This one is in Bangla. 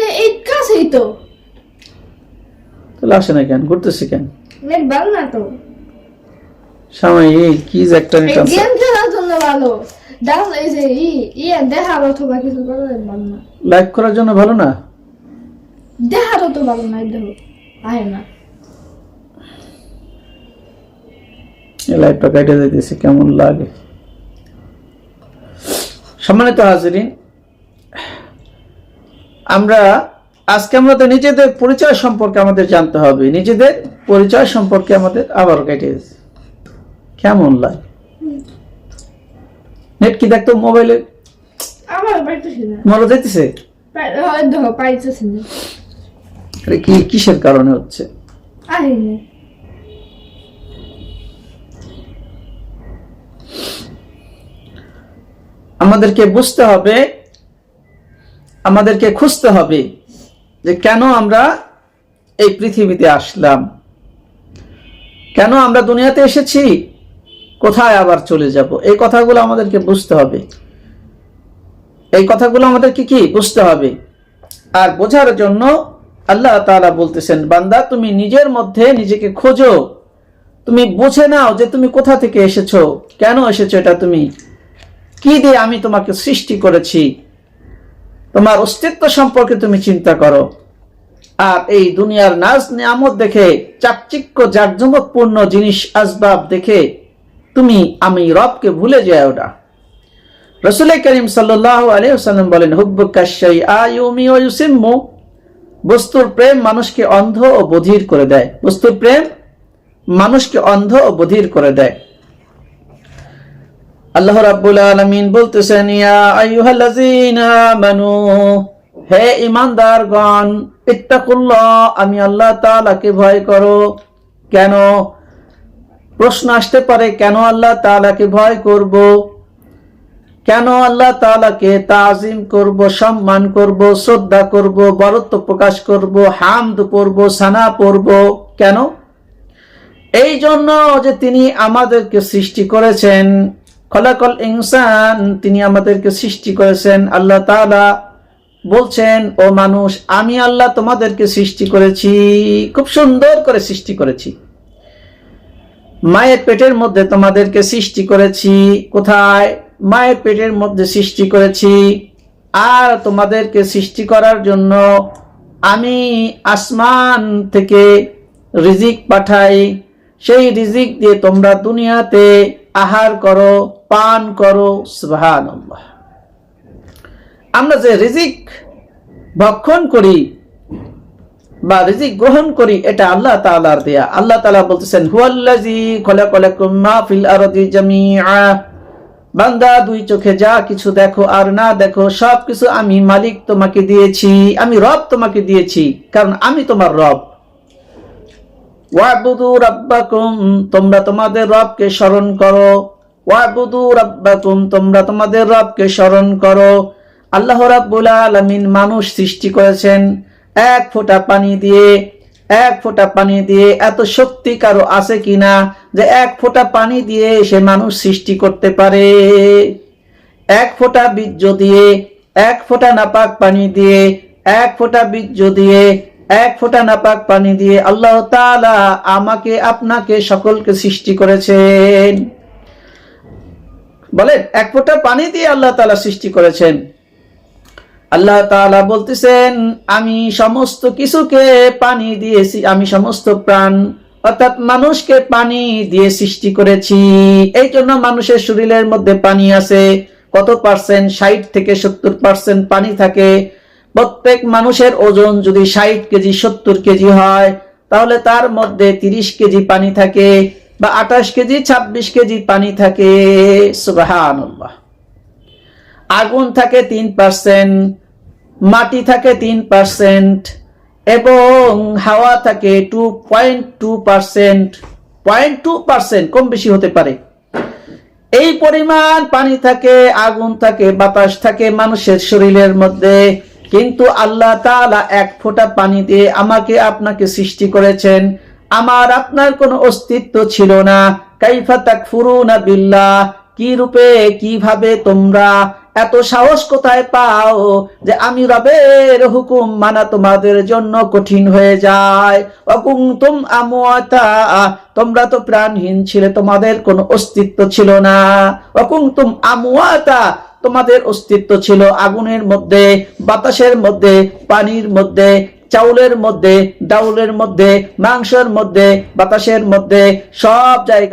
যে এই কাছেই তো। তাহলে আসে না কেন? ঘুরতেছে কেন? নেট ভালো না তো? সময় এই কি একটা নেট আছে গেম খেলার জন্য ভালো। ডাউন এই যে ই দেখার অথবা কিছু করার ভালো না। লাইভ করার জন্য ভালো না? তো ভালো না দেখো। আয় না। এই লাইভটা কেটে যাইতেছে কেমন লাগে। সম্মানিত হাজিরিন আমরা আজকে আমাদের নিজেদের পরিচয় সম্পর্কে আমাদের জানতে হবে। নিজেদের পরিচয় সম্পর্কে আমাদের আবারও কেটে গেছে কেমন লাগে? নেট কি দেখতো মোবাইলে? যাইতেছে? কি কিসের কারণে হচ্ছে? আমাদেরকে বুঝতে হবে আমাদেরকে খুঁজতে হবে যে কেন আমরা এই পৃথিবীতে আসলাম। কেন আমরা দুনিয়াতে এসেছি? কোথায় আবার চলে যাব? এই কথাগুলো আমাদেরকে বুঝতে হবে। এই কথাগুলো আমাদেরকে কি? বুঝতে হবে। আর বোঝার জন্য আল্লাহ তাআলা বলতেছেন, বান্দা, তুমি নিজের মধ্যে নিজেকে খোঁজো। তুমি বুঝে নাও যে তুমি কোথা থেকে এসেছ। কেন এসেছ এটা তুমি? কি দিয়ে আমি তোমাকে সৃষ্টি করেছি? তোমার অস্তিত্ব সম্পর্কে তুমি চিন্তা করো। আর এই দুনিয়ার নাজ নিয়ামত দেখে, চাকচিক্য জাকজমকপূর্ণ জিনিস আসবাব দেখে, তুমি আমি রবকে ভুলে যায় ওটা রসুল করিম সাল্লাহ আলিয়াল্লাম বলেন হুব্বুকাশাই আয়ুমি ও ইউসিম্মু। বস্তুর প্রেম মানুষকে অন্ধ ও বধির করে দেয়। বস্তুর প্রেম মানুষকে অন্ধ ও বধির করে দেয়। আল্লাহ রাব্বুল আলামিন বলতেছেন, ইয়া আইয়ুহাল্লাযীনা আমানু, হে ঈমানদারগণ, ইত্তাকুল্লাহ, আমি আল্লাহ তাআলাকে ভয় করো। কেন? প্রশ্ন আসতে পারে, কেন আল্লাহ তাআলাকে ভয় করব? কেন আল্লাহ তাআলাকে তাজিম করব, সম্মান করব, শ্রদ্ধা করব, বরত্ব প্রকাশ করব, হামদ পড়ব সানা পড়ব কেন? এই জন্য যে তিনি আমাদেরকে সৃষ্টি করেছেন খলাকল ইনসান, তিনি আমাদেরকে সৃষ্টি করেছেন। আল্লাহ তাআলা বলছেন, ও মানুষ, আমি আল্লাহ তোমাদেরকে সৃষ্টি করেছি, খুব সুন্দর করে সৃষ্টি করেছি। মায়ের পেটের মধ্যে তোমাদেরকে সৃষ্টি করেছি, কোথায়? মায়ের পেটের মধ্যে সৃষ্টি করেছি। আর তোমাদেরকে সৃষ্টি করার জন্য আমি আসমান থেকে রিজিক পাঠাই। সেই রিজিক দিয়ে তোমরা দুনিয়াতে আহার করো, পান করো আমরা যে রিজিক ভক্ষণ করি বা রিজিক গ্রহণ করি, এটা আল্লাহ তাআলার দেয়া। আল্লাহ তাআলা বলতেছেন, হুয়াল্লাযী খলাকালাকুম মা ফিল আরদি জামিআ। বান্দা, দুই চোখে যা কিছু দেখো আর না দেখো সব কিছু আমি মালিক তোমাকে দিয়েছি, আমি রব তোমাকে দিয়েছি, কারণ আমি তোমার রব। ওয়াবুদু রাব্বাকুম, তোমরা তোমাদের রবকে স্মরণ করো। ওয়াবুদু রাব্বাকুম, তোমরা তোমাদের রবকে স্মরণ করো। আল্লাহ রাব্বুল আলামিন মানুষ সৃষ্টি করেছেন এক ফোঁটা পানি দিয়ে। এক ফোঁটা পানি দিয়ে এত শক্তি কারও আছে কিনা যে এক ফোঁটা পানি দিয়ে সে মানুষ সৃষ্টি করতে পারে? এক ফোঁটা বীর্য দিয়ে, এক ফোঁটা নাপাক পানি দিয়ে, এক ফোঁটা বীর্য দিয়ে এক ফোঁটা নাপাক পানি দিয়ে আল্লাহ তাআলা আমাকে, আপনাকে, সকলকে সৃষ্টি করেছেন। বলেন, এক ফোঁটা পানি দিয়ে আল্লাহ তাআলা সৃষ্টি করেছেন। আল্লাহ তাআলা বলতেছেন, আমি সমস্ত কিছুকে পানি দিয়েছি, আমি সমস্ত প্রাণ, অর্থাৎ মানুষকে পানি দিয়ে সৃষ্টি করেছি। এই জন্য মানুষের শরীরের মধ্যে পানি আছে। কত পার্সেন্ট? ষাট থেকে সত্তর পার্সেন্ট পানি থাকে। প্রত্যেক মানুষের ওজন যদি ষাট কেজি, সত্তর কেজি হয়, তাহলে তার মধ্যে তিরিশ কেজি পানি থাকে বা আঠাশ কেজি, ছাব্বিশ কেজি পানি থাকে। আগুন থাকে তিন পার্সেন্ট, মাটি থাকে তিন পার্সেন্ট, এবং হাওয়া থাকে two point two percent, point two percent, কম বেশি হতে পারে। এই পরিমাণ পানি থাকে, আগুন থাকে, বাতাস থাকে মানুষের শরীরের মধ্যে। কিন্তু আল্লাহ তাআলা এক ফোঁটা পানি দিয়ে আমাকে আপনাকে সৃষ্টি করেছেন। আমার আপনার কোনো অস্তিত্ব ছিল না। কাইফা তাকফুরুনা বিল্লাহ, কি রূপে, কীভাবে তোমরা এত সাহস কোথায় পাও যে আমি রবের হুকুম মানা তোমাদের জন্য কঠিন হয়ে যায়। তোমরা তো প্রাণহীন ছিলে, তোমাদের কোনো অস্তিত্ব ছিল না। অকুন্তুম আমুয়াতা তোমাদের অস্তিত্ব ছিল আগুনের মধ্যে, বাতাসের মধ্যে, পানির মধ্যে, চাউলের মধ্যে, ডাউলের মধ্যে, মাংসের মধ্যে, বাতাসের মধ্যে, সব জায়গায়